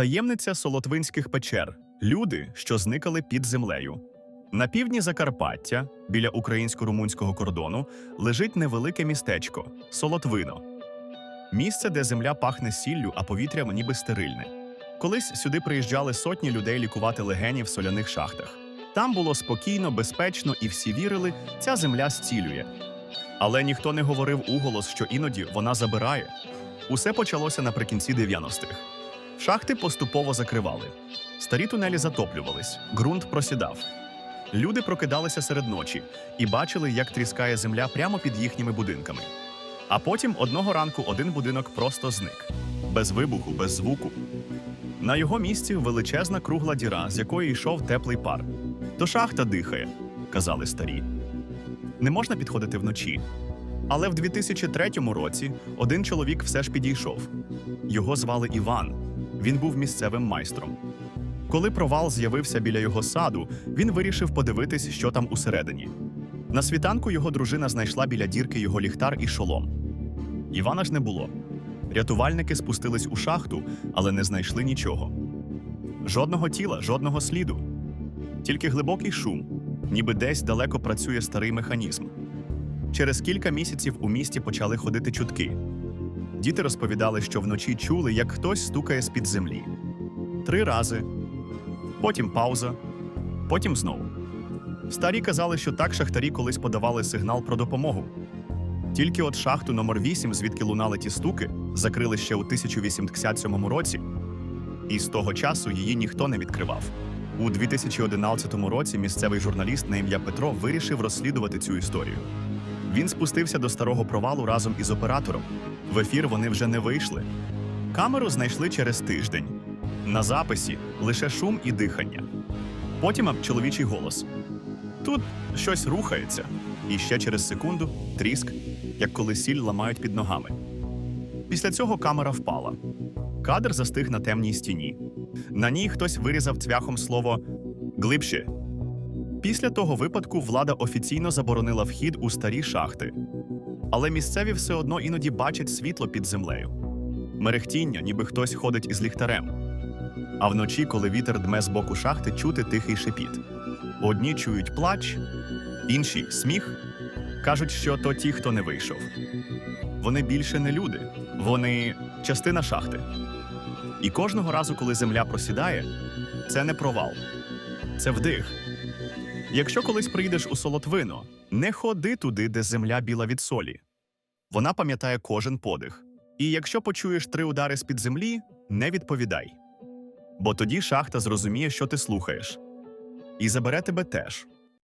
Таємниця солотвинських печер люди, що зникали під землею. На півдні Закарпаття, біля українсько-румунського кордону, лежить невелике містечко Солотвино. Місце, де земля пахне сіллю, а повітря ніби стерильне. Колись сюди приїжджали сотні людей лікувати легені в соляних шахтах. Там було спокійно, безпечно, і всі вірили, ця земля зцілює. Але ніхто не говорив уголос, що іноді вона забирає. Усе почалося наприкінці 90-х. Шахти поступово закривали. Старі тунелі затоплювались, ґрунт просідав. Люди прокидалися серед ночі і бачили, як тріскає земля прямо під їхніми будинками. А потім одного ранку один будинок просто зник без вибуху, без звуку. На його місці величезна кругла діра, з якої йшов теплий пар. То шахта дихає, казали старі. Не можна підходити вночі. Але в 2003 році один чоловік все ж підійшов. Його звали Іван. Він був місцевим майстром. Коли провал з'явився біля його саду, він вирішив подивитись, що там усередині. На світанку його дружина знайшла біля дірки його ліхтар і шолом. Івана ж не було. Рятувальники спустились у шахту, але не знайшли нічого. Жодного тіла, жодного сліду. Тільки глибокий шум, ніби десь далеко працює старий механізм. Через кілька місяців у місті почали ходити чутки. Діти розповідали, що вночі чули, як хтось стукає з-під землі. Три рази, потім пауза, потім знову. Старі казали, що так шахтарі колись подавали сигнал про допомогу. Тільки от шахту номер 8 звідки лунали ті стуки, закрили ще у 1087 році, і з того часу її ніхто не відкривав. У 2011 році місцевий журналіст на ім'я Петро вирішив розслідувати цю історію. Він спустився до старого провалу разом із оператором. В ефір вони вже не вийшли. Камеру знайшли через тиждень. На записі лише шум і дихання. Потім чоловічий голос. Тут щось рухається, і ще через секунду тріск, як коли сіль ламають під ногами. Після цього камера впала. Кадр застиг на темній стіні. На ній хтось вирізав цвяхом слово глибше. Після того випадку влада офіційно заборонила вхід у старі шахти. Але місцеві все одно іноді бачать світло під землею. Мерехтіння, ніби хтось ходить із ліхтарем. А вночі, коли вітер дме з боку шахти, чути тихий шепіт. Одні чують плач, інші сміх. Кажуть, що то ті, хто не вийшов. Вони більше не люди, вони частина шахти. І кожного разу, коли земля просідає, це не провал, це вдих. Якщо колись приїдеш у Солотвино, не ходи туди, де земля біла від солі. Вона пам'ятає кожен подих. І якщо почуєш три удари з-під землі, не відповідай. Бо тоді шахта зрозуміє, що ти слухаєш, і забере тебе теж.